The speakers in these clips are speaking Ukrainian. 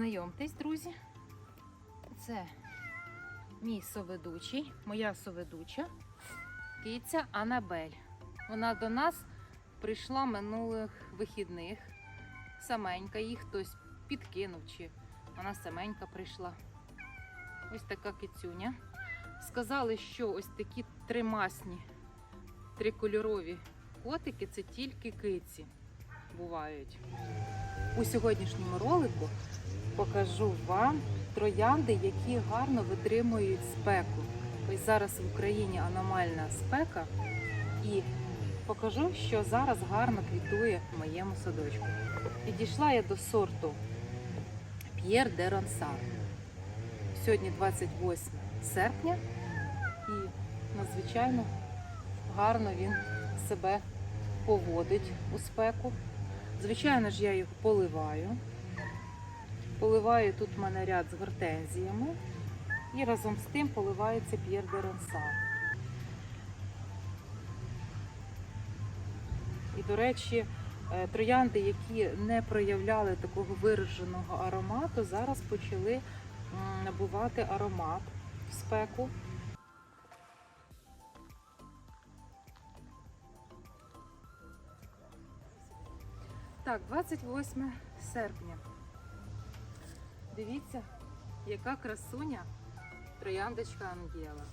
Знайомтесь, друзі. Це мій соведучий, моя соведуча, киця Анабель. Вона до нас прийшла минулих вихідних. Саменька, її хтось підкинув, чи вона саменька прийшла. Ось така кицюня. Сказали, що ось такі тримасні, трикольорові котики це тільки киці бувають. У сьогоднішньому ролику покажу вам троянди, які гарно витримують спеку. Ось зараз в Україні аномальна спека, і покажу, що зараз гарно квітує в моєму садочку. Підійшла я до сорту П'єр де Ронсар. Сьогодні 28 серпня, і надзвичайно гарно він себе поводить у спеку. Звичайно ж, я його поливаю. Поливаю тут в мене ряд з гортензіями. І разом з тим поливається П'єр де Ронсар. І, до речі, е, троянди, які не проявляли такого вираженого аромату, зараз почали набувати аромат в спеку. Так, 28 серпня. Дивіться, яка красуня трояндочка Ангела.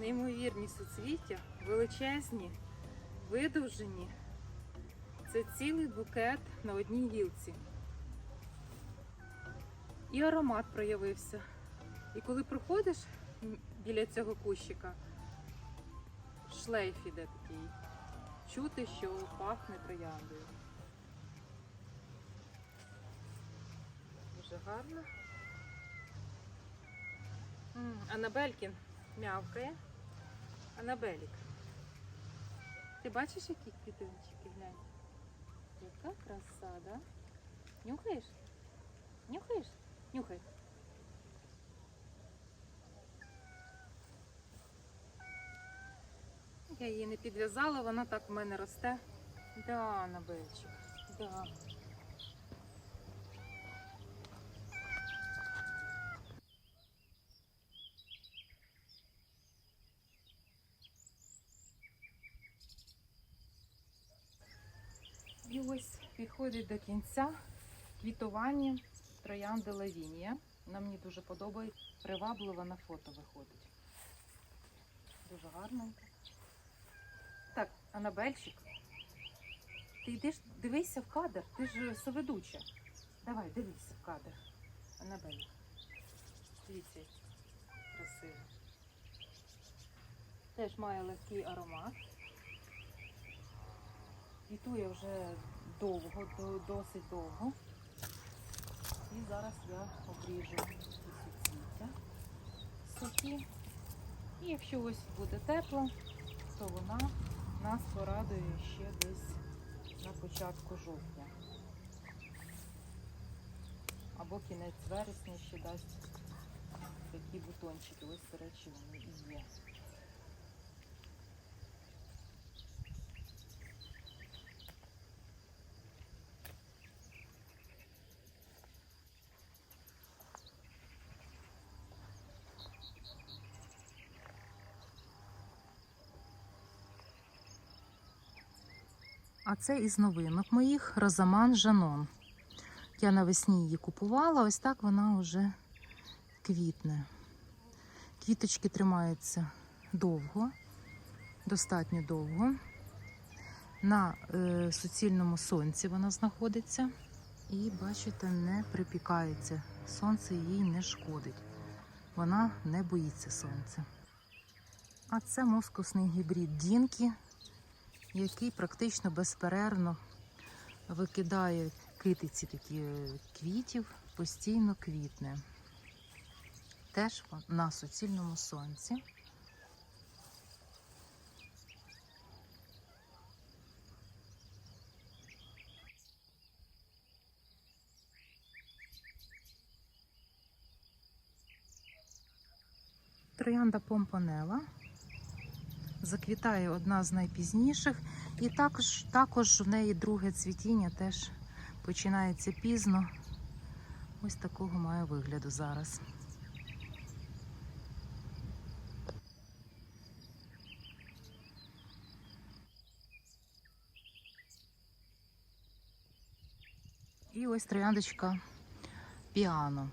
Неймовірні суцвіття, величезні, видовжені. Це цілий букет на одній гілці. І аромат проявився. І коли проходиш біля цього кущика, шлейф іде такий чути, що пахне трояндою. Дуже гарно. Анабелькін м'явкає. Анабелік. Ти бачиш, які квітинчики глянь? Яка краса, да? Нюхаєш? Нюхаєш? Нюхай. Я її не підв'язала, вона так в мене росте. Да, Анабельчик, да. Ось підходить до кінця квітування троянди лавінія. Вона мені дуже подобається. Приваблива на фото виходить. Дуже гарненько. Так, Анабельчик, ти йдеш, дивися в кадр, ти ж соведуча. Давай, дивися в кадр. Анабель. Дивіться, красиво. Теж має легкий аромат. Квітує вже довго, досить довго. І зараз я обріжу ці суцвіття сухі. І якщо ось буде тепло, то вона нас порадує ще десь на початку жовтня. Або кінець вересня ще дасть такі бутончики. Ось, до речі, вони і є. А це із новинок моїх Розаман Жанон. Я навесні її купувала, ось так вона вже квітне. Квіточки тримаються довго, достатньо довго. На е, суцільному сонці вона знаходиться. І, бачите, не припікається. Сонце їй не шкодить. Вона не боїться сонця. А це мускусний гібрид Дінкі який практично безперервно викидає китиці такі е, квітів, постійно квітне. Теж на суцільному сонці. Троянда помпонела заквітає одна з найпізніших, і також, також в неї друге цвітіння теж починається пізно. Ось такого має вигляду зараз. І ось трояндочка піано.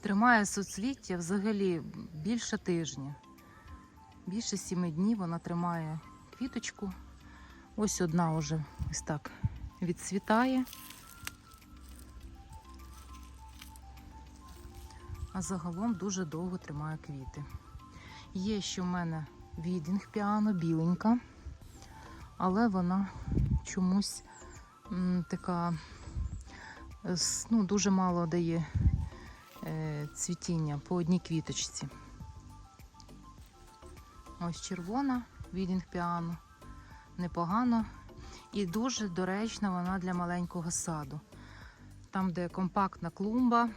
Тримає суцвіття взагалі більше тижня. Більше сіми днів вона тримає квіточку. Ось одна вже ось так відцвітає. А загалом дуже довго тримає квіти. Є ще в мене відінг піано, біленька, але вона чомусь м, така е, ну, дуже мало дає е, цвітіння по одній квіточці. Ось червона відінг піано. Непогано. І дуже доречна вона для маленького саду. Там, де компактна клумба,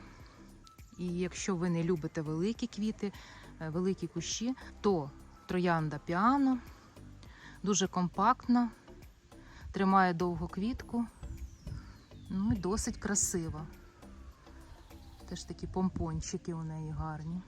і якщо ви не любите великі квіти, е, великі кущі, то троянда піано дуже компактна, тримає довго квітку, ну і досить красива. Теж такі помпончики у неї гарні.